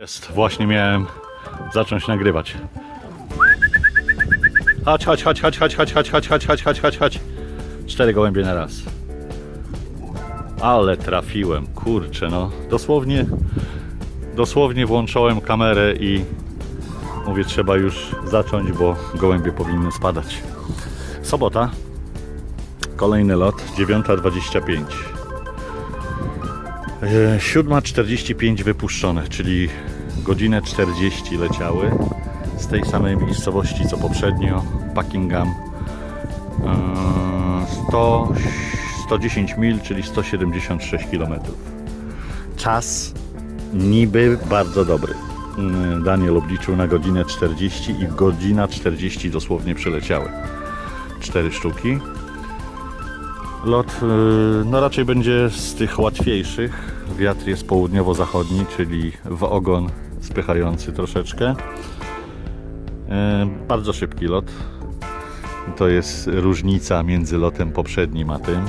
Jest, właśnie miałem zacząć nagrywać. Chodź, chodź, chodź, chodź, chodź, chodź, chodź, chodź, chodź, chodź, chodź, chodź, chodź. Cztery gołębie na raz. Ale trafiłem, kurczę no. Dosłownie, dosłownie włączyłem kamerę i mówię, trzeba już zacząć, bo gołębie powinny spadać. Sobota. Kolejny lot, 9.25. E, 7.45 wypuszczone, czyli godzinę 40 leciały z tej samej miejscowości co poprzednio, Buckingham. E, 100, 110 mil, czyli 176 km. Czas niby bardzo dobry. Mm, Daniel obliczył na godzinę 40 i godzina 40 dosłownie przyleciały. Cztery sztuki. Lot y, no raczej będzie z tych łatwiejszych. Wiatr jest południowo-zachodni, czyli w ogon spychający troszeczkę. Y, Bardzo szybki lot. To jest różnica między lotem poprzednim a tym.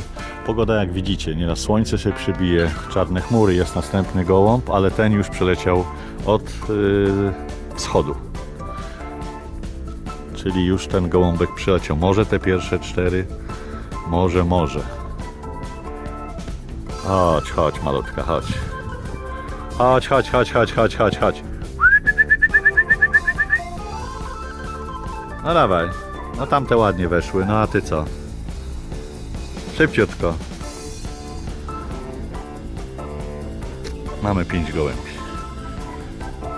Pogoda jak widzicie, nieraz słońce się przybije, czarne chmury, jest następny gołąb, ale ten już przeleciał od y, wschodu. Czyli już ten gołąbek przyleciał. Może te pierwsze cztery, może, może. Chodź, chodź, malutka, chodź. Chodź, chodź, chodź, chodź, chodź, chodź, chodź. No dawaj. No tamte ładnie weszły, no a ty co? Szybciutko. Mamy pięć gołębi.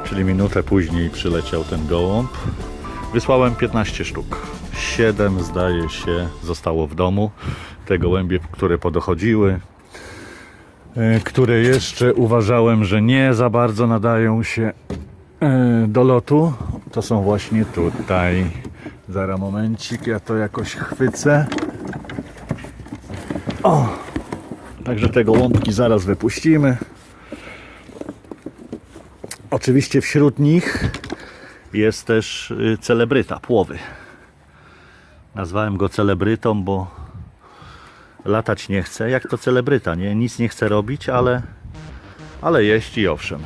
Czyli minutę później przyleciał ten gołąb. Wysłałem 15 sztuk. 7 zdaje się zostało w domu. Te gołębie, które podochodziły, e, które jeszcze uważałem, że nie za bardzo nadają się e, do lotu, to są właśnie tutaj. Zaraz momencik, ja to jakoś chwycę. O! Także te gołąbki zaraz wypuścimy. Oczywiście wśród nich jest też y, celebryta, płowy. Nazwałem go celebrytą, bo latać nie chce. Jak to celebryta, nie? Nic nie chce robić, ale, ale jeść i owszem.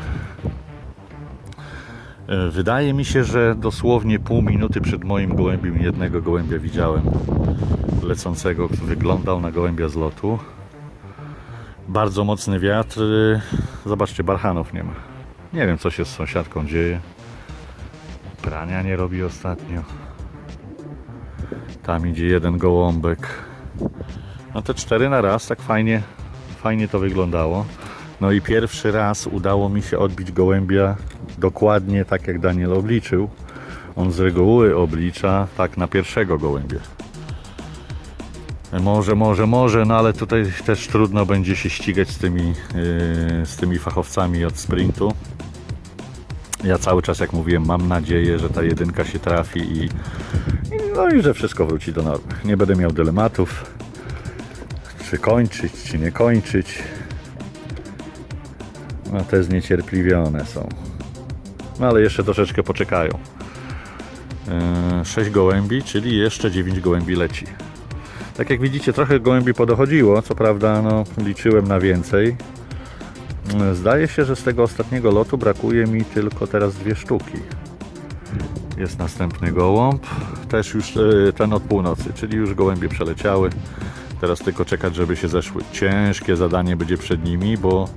E, Wydaje mi się, że dosłownie pół minuty przed moim gołębiem jednego gołębia widziałem lecącego, który wyglądał na gołębia z lotu. Bardzo mocny wiatr. y, Zobaczcie, barchanów nie ma. Nie wiem, co się z sąsiadką dzieje. Prania nie robi ostatnio. Tam idzie jeden gołąbek. No te cztery na raz, tak fajnie, fajnie to wyglądało. No i pierwszy raz udało mi się odbić gołębia dokładnie tak jak Daniel obliczył. On z reguły oblicza tak na pierwszego gołębia. Może, może, może, no ale tutaj też trudno będzie się ścigać z tymi, yy, z tymi fachowcami od sprintu. Ja cały czas, jak mówiłem, mam nadzieję, że ta jedynka się trafi i, no i że wszystko wróci do normy. Nie będę miał dylematów, czy kończyć, czy nie kończyć. No te zniecierpliwione są. No ale jeszcze troszeczkę poczekają. 6 gołębi, czyli jeszcze 9 gołębi leci. Tak jak widzicie, trochę gołębi podochodziło, co prawda no, liczyłem na więcej. Zdaje się, że z tego ostatniego lotu brakuje mi tylko teraz dwie sztuki. Jest następny gołąb, też już e, ten od północy, czyli już gołębie przeleciały. Teraz tylko czekać, żeby się zeszły. Ciężkie zadanie będzie przed nimi, bo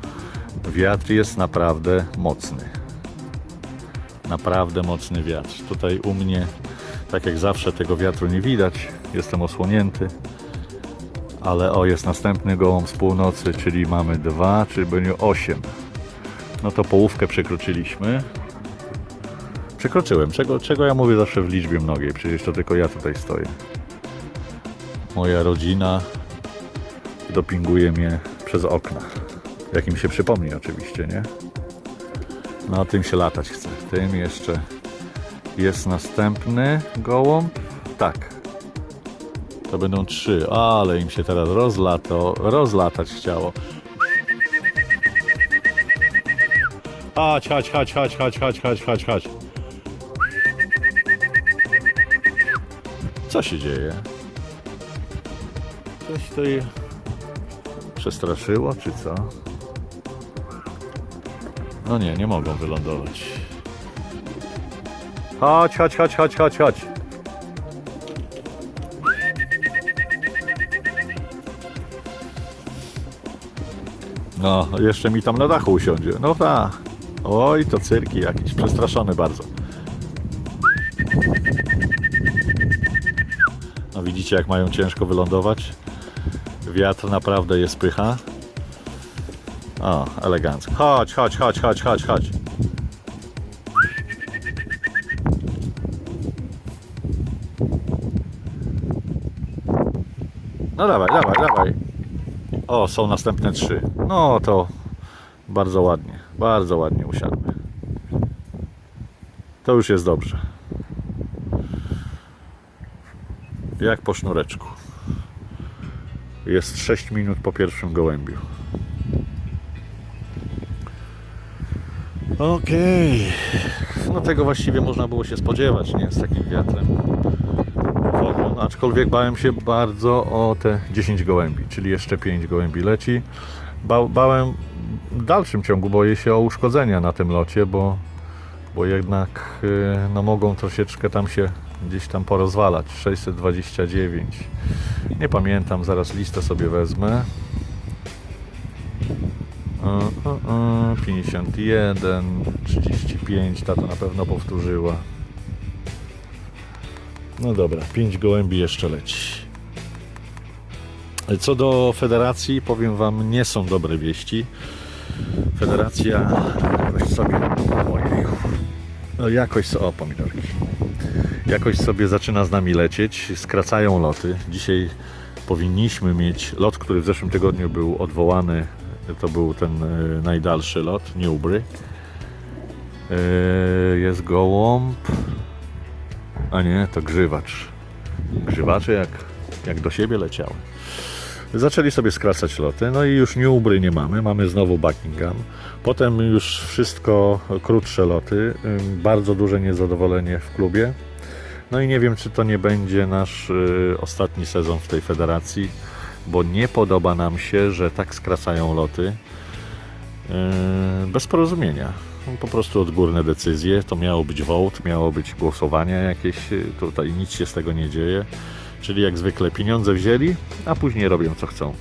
wiatr jest naprawdę mocny. Naprawdę mocny wiatr. Tutaj u mnie, tak jak zawsze, tego wiatru nie widać. Jestem osłonięty. Ale o, jest następny gołąb z północy, czyli mamy dwa, czyli będzie osiem. No to połówkę przekroczyliśmy. Przekroczyłem. Czego, czego ja mówię zawsze w liczbie mnogiej? Przecież to tylko ja tutaj stoję. Moja rodzina dopinguje mnie przez okna. Jak im się przypomni oczywiście, nie? No tym się latać chce. Tym jeszcze jest następny gołąb. Tak. To będą trzy, ale im się teraz rozlato, rozlatać chciało. Chodź, chodź, chodź, chodź, chodź, chodź, chodź, chodź, chodź. Co się dzieje? Coś tutaj przestraszyło, czy co? No nie, nie mogą wylądować. Chodź, chodź, chodź, chodź, chodź, chodź. No, jeszcze mi tam na dachu usiądzie. No tak. Oj, to cyrki jakiś, przestraszony bardzo. Widzicie, jak mają ciężko wylądować? Wiatr naprawdę jest pycha. O, elegancko. Chodź, chodź, chodź, chodź, chodź, chodź. No dawaj, dawaj, dawaj. O, są następne trzy. No to bardzo ładnie, bardzo ładnie usiadły. To już jest dobrze. Jak po sznureczku. Jest 6 minut po pierwszym gołębiu. Okej. No tego właściwie można było się spodziewać, nie? Z takim wiatrem. Wodą. Aczkolwiek bałem się bardzo o te 10 gołębi, czyli jeszcze 5 gołębi leci. Ba bałem w dalszym ciągu, boję się o uszkodzenia na tym locie, bo, bo jednak y, no, mogą troszeczkę tam się gdzieś tam porozwalać. 629. Nie pamiętam, zaraz listę sobie wezmę. E, e, e, 51, 35, ta to na pewno powtórzyła. No dobra, 5 gołębi jeszcze leci. Co do federacji, powiem Wam, nie są dobre wieści. Federacja jakoś sobie. Ojej. No jakoś o pomidorki. Jakoś sobie zaczyna z nami lecieć, skracają loty. Dzisiaj powinniśmy mieć lot, który w zeszłym tygodniu był odwołany. To był ten e, najdalszy lot, Newbury. E, Jest gołąb. A nie, to grzywacz. Grzywacze jak, jak do siebie leciały. Zaczęli sobie skracać loty, no i już Newbury nie mamy, mamy znowu Buckingham. Potem już wszystko krótsze loty, bardzo duże niezadowolenie w klubie. No i nie wiem, czy to nie będzie nasz y, ostatni sezon w tej federacji, bo nie podoba nam się, że tak skracają loty y, bez porozumienia. Po prostu odgórne decyzje, to miało być vote, miało być głosowanie jakieś, y, tutaj nic się z tego nie dzieje. Czyli jak zwykle pieniądze wzięli, a później robią co chcą.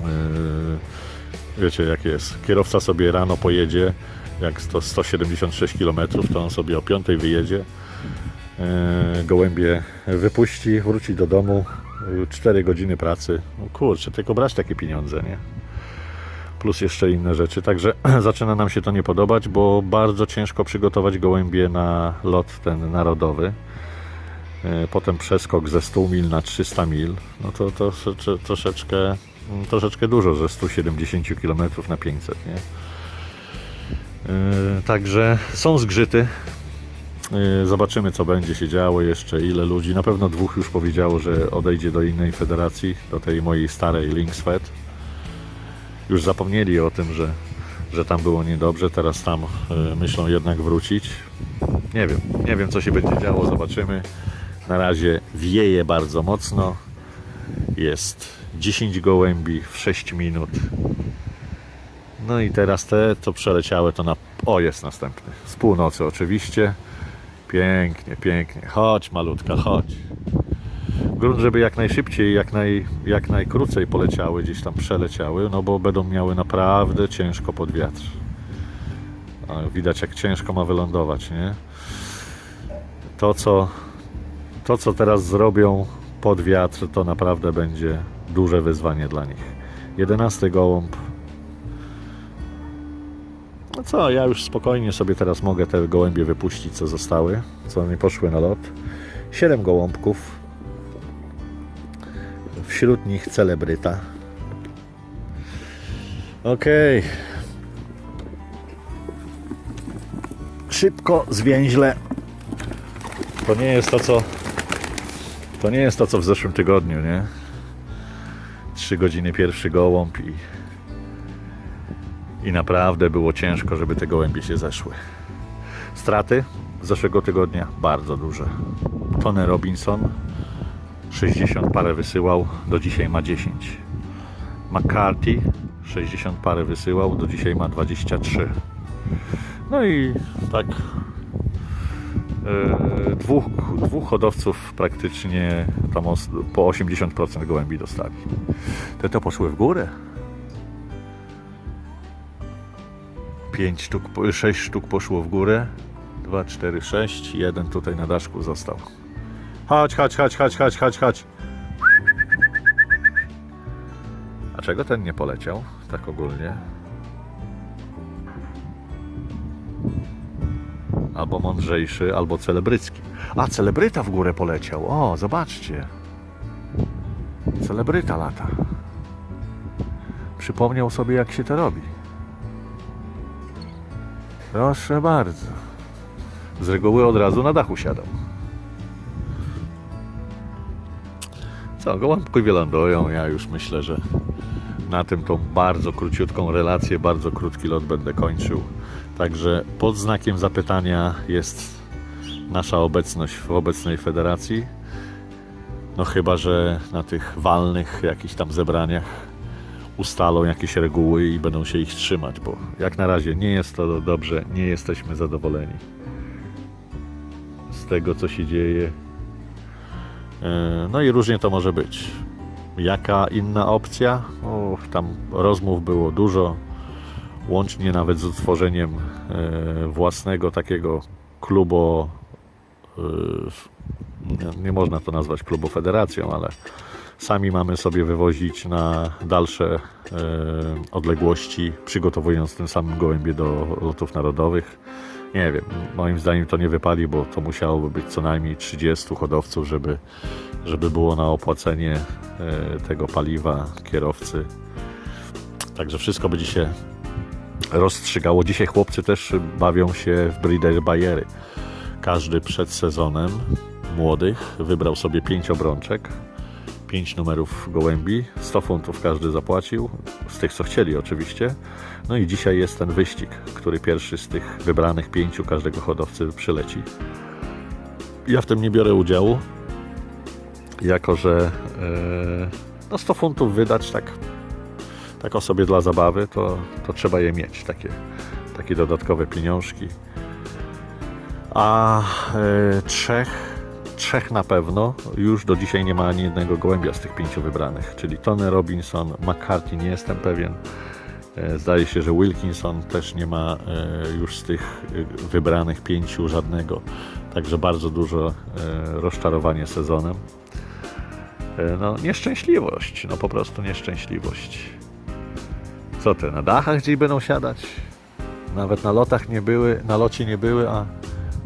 Yy, wiecie jak jest. Kierowca sobie rano pojedzie, jak to 176 km, to on sobie o 5 wyjedzie. Yy, gołębie wypuści, wróci do domu. 4 godziny pracy. No kurczę, tylko brać takie pieniądze, nie? Plus jeszcze inne rzeczy. Także zaczyna nam się to nie podobać, bo bardzo ciężko przygotować gołębie na lot ten narodowy. E, potem przeskok ze 100 mil na 300 mil, no to, to trosze- troszeczkę, mm, troszeczkę dużo, ze 170 km na 500, nie? E, Także są zgrzyty. E, Zobaczymy, co będzie się działo jeszcze, ile ludzi. Na pewno dwóch już powiedziało, że odejdzie do innej federacji, do tej mojej starej Linksfed. Już zapomnieli o tym, że, że tam było niedobrze, teraz tam e, myślą jednak wrócić. Nie wiem, nie wiem co się będzie działo, zobaczymy. Na razie wieje bardzo mocno. Jest 10 gołębi w 6 minut. No i teraz te, co przeleciały, to na. O, jest następny. Z północy oczywiście. Pięknie, pięknie. Chodź, malutka, chodź. Grunt, żeby jak najszybciej, jak, naj, jak najkrócej poleciały, gdzieś tam przeleciały, no bo będą miały naprawdę ciężko pod wiatr. Widać, jak ciężko ma wylądować, nie? To, co to, co teraz zrobią pod wiatr, to naprawdę będzie duże wyzwanie dla nich. 11 gołąb. No co, ja już spokojnie sobie teraz mogę te gołębie wypuścić, co zostały, co nie poszły na lot. 7 gołąbków. Wśród nich celebryta. Okej. Szybko, zwięźle. To nie jest to, co to nie jest to, co w zeszłym tygodniu, nie? Trzy godziny pierwszy gołąb i, i naprawdę było ciężko, żeby te gołębie się zeszły. Straty z zeszłego tygodnia bardzo duże. Tony Robinson 60 parę wysyłał, do dzisiaj ma 10. McCarthy 60 parę wysyłał, do dzisiaj ma 23. No i tak e, dwóch, dwóch hodowców praktycznie tam po 80% gołębi dostali. Te to poszły w górę. 5 sztuk, 6 sztuk poszło w górę. 2, 4, 6. Jeden tutaj na daszku został. Chodź, chodź, chodź, chodź, chodź, chodź, chodź. A czego ten nie poleciał? Tak ogólnie. Albo mądrzejszy, albo celebrycki. A, celebryta w górę poleciał. O, zobaczcie. Celebryta lata. Przypomniał sobie, jak się to robi. Proszę bardzo. Z reguły od razu na dachu siadał. Co, gołąbki wylądują. Ja już myślę, że na tym tą bardzo króciutką relację, bardzo krótki lot będę kończył. Także pod znakiem zapytania jest nasza obecność w obecnej federacji. No chyba, że na tych walnych jakichś tam zebraniach ustalą jakieś reguły i będą się ich trzymać, bo jak na razie nie jest to dobrze, nie jesteśmy zadowoleni z tego, co się dzieje. E, No i różnie to może być. Jaka inna opcja? O, tam rozmów było dużo, łącznie nawet z utworzeniem e, własnego takiego klubu. e, nie- można to nazwać klubu federacją, ale sami mamy sobie wywozić na dalsze e, odległości, przygotowując tym samym gołębie do lotów narodowych. Nie wiem, moim zdaniem to nie wypali, bo to musiałoby być co najmniej 30 hodowców, żeby, żeby było na opłacenie e, tego paliwa kierowcy. Także wszystko będzie się rozstrzygało. Dzisiaj chłopcy też bawią się w breeder bajery. Każdy przed sezonem młodych wybrał sobie pięć obrączek, pięć numerów gołębi, 100 funtów każdy zapłacił, z tych co chcieli oczywiście. No i dzisiaj jest ten wyścig, który pierwszy z tych wybranych pięciu każdego hodowcy przyleci. Ja w tym nie biorę udziału, jako że e, no 100 funtów wydać tak, tak o sobie dla zabawy, to, to trzeba je mieć, takie, takie dodatkowe pieniążki. A e, trzech, trzech na pewno już do dzisiaj nie ma ani jednego gołębia z tych pięciu wybranych, czyli Tony Robinson, McCarthy nie jestem pewien. E, Zdaje się, że Wilkinson też nie ma e, już z tych e, wybranych pięciu żadnego. Także bardzo dużo rozczarowanie sezonem. No, nieszczęśliwość, no po prostu nieszczęśliwość. Co te, na dachach gdzieś będą siadać? Nawet na lotach nie były, na locie nie były, a,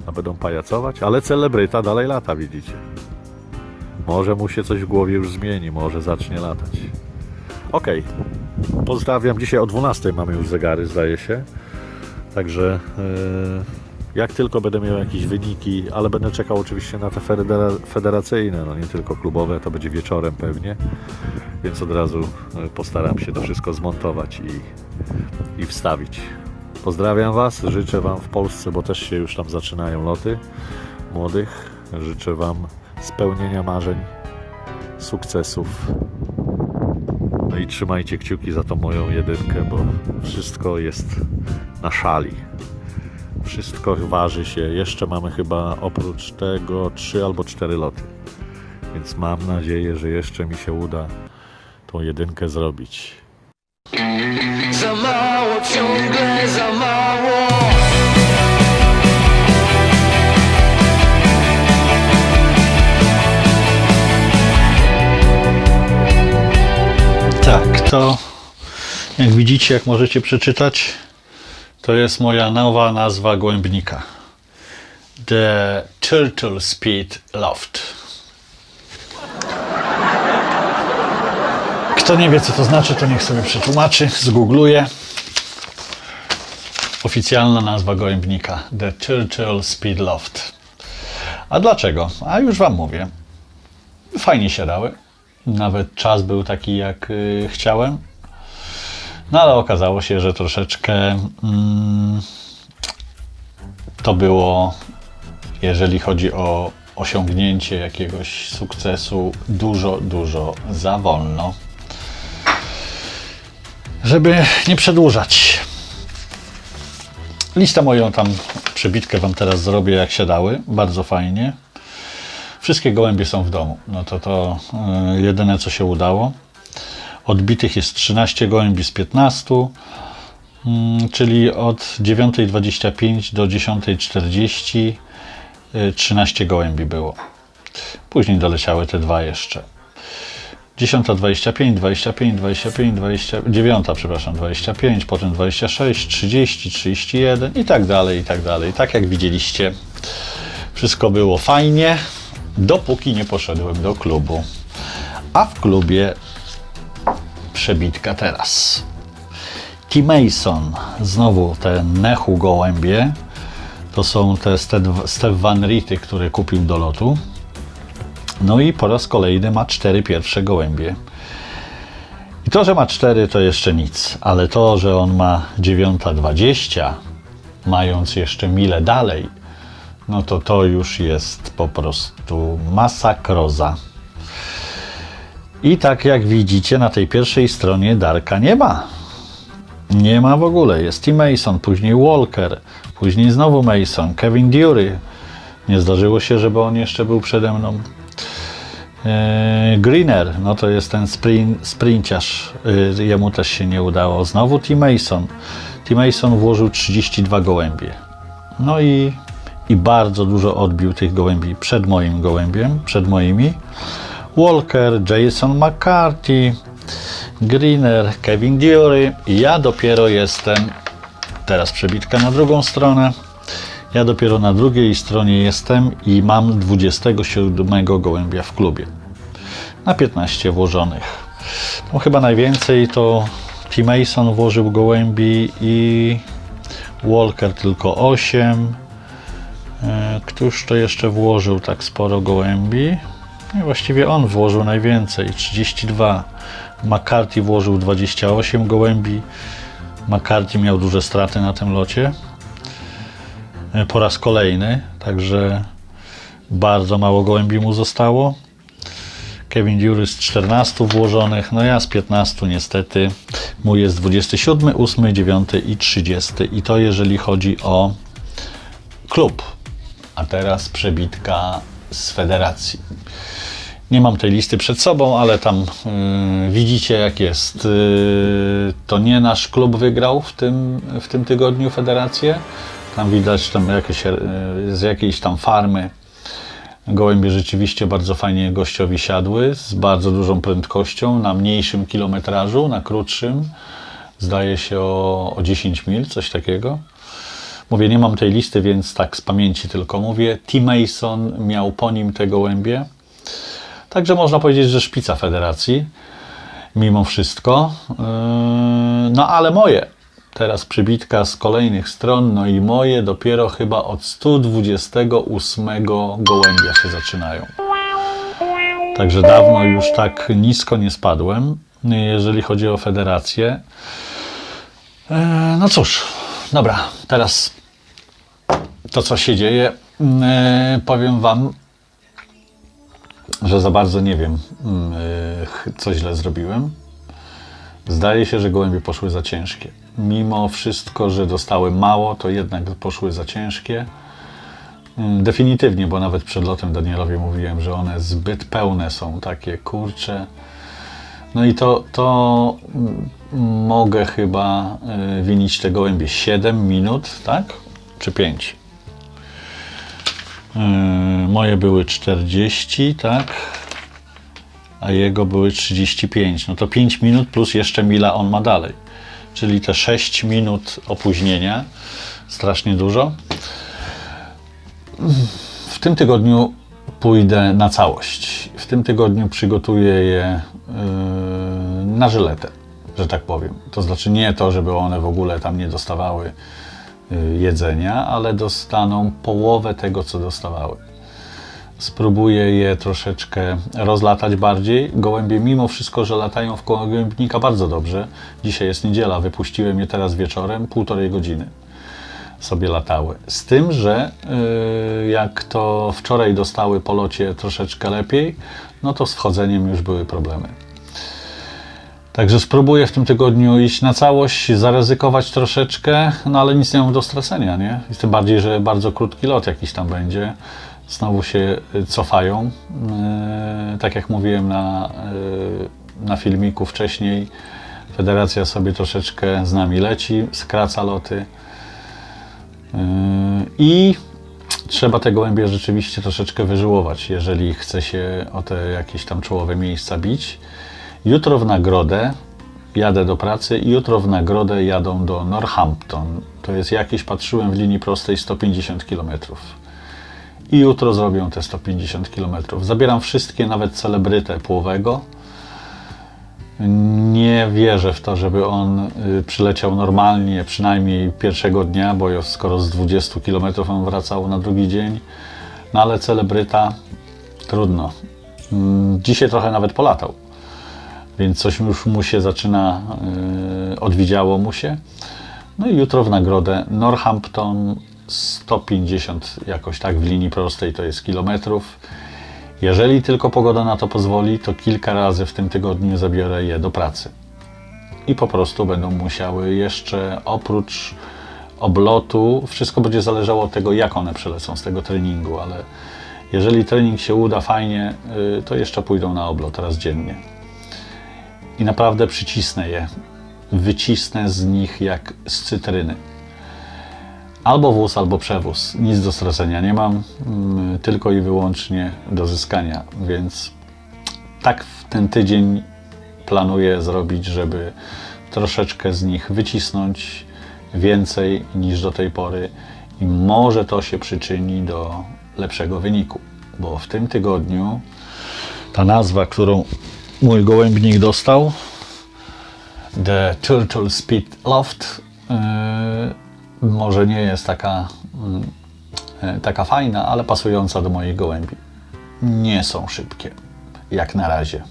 a będą pajacować? Ale celebryta dalej lata, widzicie. Może mu się coś w głowie już zmieni, może zacznie latać. Okej, pozdrawiam. Dzisiaj o 12 mamy już zegary, zdaje się. Także e, jak tylko będę miał jakieś wyniki, ale będę czekał oczywiście na te federa- federacyjne, no nie tylko klubowe, to będzie wieczorem pewnie, więc od razu e, postaram się to wszystko zmontować i, i wstawić. Pozdrawiam Was, życzę Wam w Polsce, bo też się już tam zaczynają loty młodych. Życzę Wam spełnienia marzeń, sukcesów. No i trzymajcie kciuki za tą moją jedynkę, bo wszystko jest na szali. Wszystko waży się. Jeszcze mamy chyba oprócz tego trzy albo cztery loty. Więc mam nadzieję, że jeszcze mi się uda tą jedynkę zrobić. Ciągle za mało Tak, to jak widzicie, jak możecie przeczytać, to jest moja nowa nazwa głębnika. The Turtle Speed Loft. Kto nie wie, co to znaczy, to niech sobie przetłumaczy, zgoogluje. Oficjalna nazwa gołębnika. The Turtle Speed Loft. A dlaczego? A już Wam mówię. Fajnie się dały. Nawet czas był taki, jak y, chciałem. No ale okazało się, że troszeczkę mm, to było, jeżeli chodzi o osiągnięcie jakiegoś sukcesu, dużo, dużo za wolno. Żeby nie przedłużać. Listę moją tam, przebitkę Wam teraz zrobię, jak się dały. Bardzo fajnie. Wszystkie gołębie są w domu. No to to yy, jedyne, co się udało. Odbitych jest 13 gołębi z 15, mm, czyli od 9.25 do 10.40 y, 13 gołębi było. Później doleciały te dwa jeszcze. 10.25, 25, 25, 29, przepraszam, 25, potem 26, 30, 31 i tak dalej, i tak dalej. Tak jak widzieliście, wszystko było fajnie, dopóki nie poszedłem do klubu. A w klubie przebitka teraz. T. Mason, znowu te Nehu gołębie. To są te Ste- Steve Van Rity, które kupił do lotu. No i po raz kolejny ma cztery pierwsze gołębie. I to, że ma cztery, to jeszcze nic, ale to, że on ma 9.20, mając jeszcze mile dalej, no to to już jest po prostu masakroza. I tak jak widzicie, na tej pierwszej stronie Darka nie ma. Nie ma w ogóle. Jest Tim Mason, później Walker, później znowu Mason, Kevin Dury. Nie zdarzyło się, żeby on jeszcze był przede mną. Eee, Greener, no to jest ten sprint, sprinciarz. Yy, jemu też się nie udało. Znowu Tim Mason. Tim Mason włożył 32 gołębie. No i, i bardzo dużo odbił tych gołębi przed moim gołębiem, przed moimi. Walker, Jason McCarthy, Greener, Kevin i ja dopiero jestem, teraz przebitka na drugą stronę, ja dopiero na drugiej stronie jestem i mam 27 gołębia w klubie. Na 15 włożonych. No chyba najwięcej to T. Mason włożył gołębi i Walker tylko 8. E, Któż to jeszcze włożył tak sporo gołębi? No, właściwie on włożył najwięcej 32. McCarthy włożył 28 gołębi. McCarthy miał duże straty na tym locie e, po raz kolejny, także bardzo mało gołębi mu zostało. Kevin Dury z 14 włożonych, no ja z 15 niestety. Mój jest 27, 8, 9 i 30 i to jeżeli chodzi o klub. A teraz przebitka z federacji. Nie mam tej listy przed sobą, ale tam yy, widzicie jak jest. Yy, to nie nasz klub wygrał w tym, w tym tygodniu federację. Tam widać tam jakieś, yy, z jakiejś tam farmy gołębie rzeczywiście bardzo fajnie gościowi siadły, z bardzo dużą prędkością, na mniejszym kilometrażu, na krótszym. Zdaje się o, o 10 mil, coś takiego. Mówię, nie mam tej listy, więc tak z pamięci tylko mówię. T. Mason miał po nim te gołębie. Także można powiedzieć, że szpica federacji, mimo wszystko. Yy, No ale moje, teraz przybitka z kolejnych stron, no i moje dopiero chyba od 128 gołębia się zaczynają. Także dawno już tak nisko nie spadłem, jeżeli chodzi o federację. Yy, No cóż, dobra, teraz to co się dzieje, yy, powiem Wam, że za bardzo nie wiem, mm, ch- co źle zrobiłem. Zdaje się, że gołębie poszły za ciężkie. Mimo wszystko, że dostały mało, to jednak poszły za ciężkie. Mm, Definitywnie, bo nawet przed lotem Danielowi mówiłem, że one zbyt pełne są, takie kurcze. No i to, to mm, mogę chyba y, winić te gołębie 7 minut, tak? Czy 5? Yy, moje były 40, tak? A jego były 35. No to 5 minut plus jeszcze mila on ma dalej. Czyli te 6 minut opóźnienia. Strasznie dużo. W tym tygodniu pójdę na całość. W tym tygodniu przygotuję je yy, na żyletę, że tak powiem. To znaczy nie to, żeby one w ogóle tam nie dostawały y, jedzenia, ale dostaną połowę tego, co dostawały. Spróbuję je troszeczkę rozlatać bardziej. Gołębie, mimo wszystko, że latają w koło gołębnika bardzo dobrze. Dzisiaj jest niedziela, wypuściłem je teraz wieczorem, półtorej godziny sobie latały. Z tym, że y, jak to wczoraj dostały po locie troszeczkę lepiej, no to z wchodzeniem już były problemy. Także spróbuję w tym tygodniu iść na całość, zaryzykować troszeczkę, no ale nic nie mam do stracenia, nie? I tym bardziej, że bardzo krótki lot jakiś tam będzie. Znowu się y, cofają. Yy, tak jak mówiłem na, yy, na filmiku wcześniej, federacja sobie troszeczkę z nami leci, skraca loty. I trzeba te gołębie rzeczywiście troszeczkę wyżyłować, jeżeli chce się o te jakieś tam czołowe miejsca bić. Jutro w nagrodę jadę do pracy i jutro w nagrodę jadą do Northampton. To jest jakieś, patrzyłem w linii prostej, 150 km. I jutro zrobią te 150 km. Zabieram wszystkie, nawet celebrytę płowego. Nie wierzę w to, żeby on y, przyleciał normalnie, przynajmniej pierwszego dnia, bo skoro z 20 km on wracał na drugi dzień. No ale celebryta trudno. Mm, Dzisiaj trochę nawet polatał, więc coś już mu się zaczyna, yy, odwidziało mu się. No i jutro w nagrodę Northampton 150 jakoś tak w linii prostej to jest kilometrów. Jeżeli tylko pogoda na to pozwoli, to kilka razy w tym tygodniu zabiorę je do pracy. I po prostu będą musiały jeszcze oprócz oblotu, wszystko będzie zależało od tego, jak one przelecą z tego treningu, ale jeżeli trening się uda fajnie, y, to jeszcze pójdą na oblot raz dziennie. I naprawdę przycisnę je. Wycisnę z nich jak z cytryny. Albo wóz, albo przewóz. Nic do stracenia nie mam, mm, tylko i wyłącznie do zyskania, więc tak w ten tydzień planuję zrobić, żeby troszeczkę z nich wycisnąć więcej niż do tej pory i może to się przyczyni do lepszego wyniku, bo w tym tygodniu ta nazwa, którą mój gołębnik dostał, The Turtle Speed Loft, yy, może nie jest taka, yy, taka fajna, ale pasująca do moich gołębi. Nie są szybkie, jak na razie.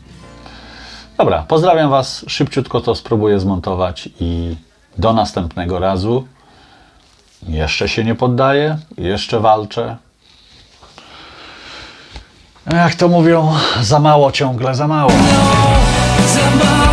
Dobra, pozdrawiam Was. Szybciutko to spróbuję zmontować i do następnego razu. Jeszcze się nie poddaję, jeszcze walczę. Jak to mówią, za mało ciągle, za mało. Za mało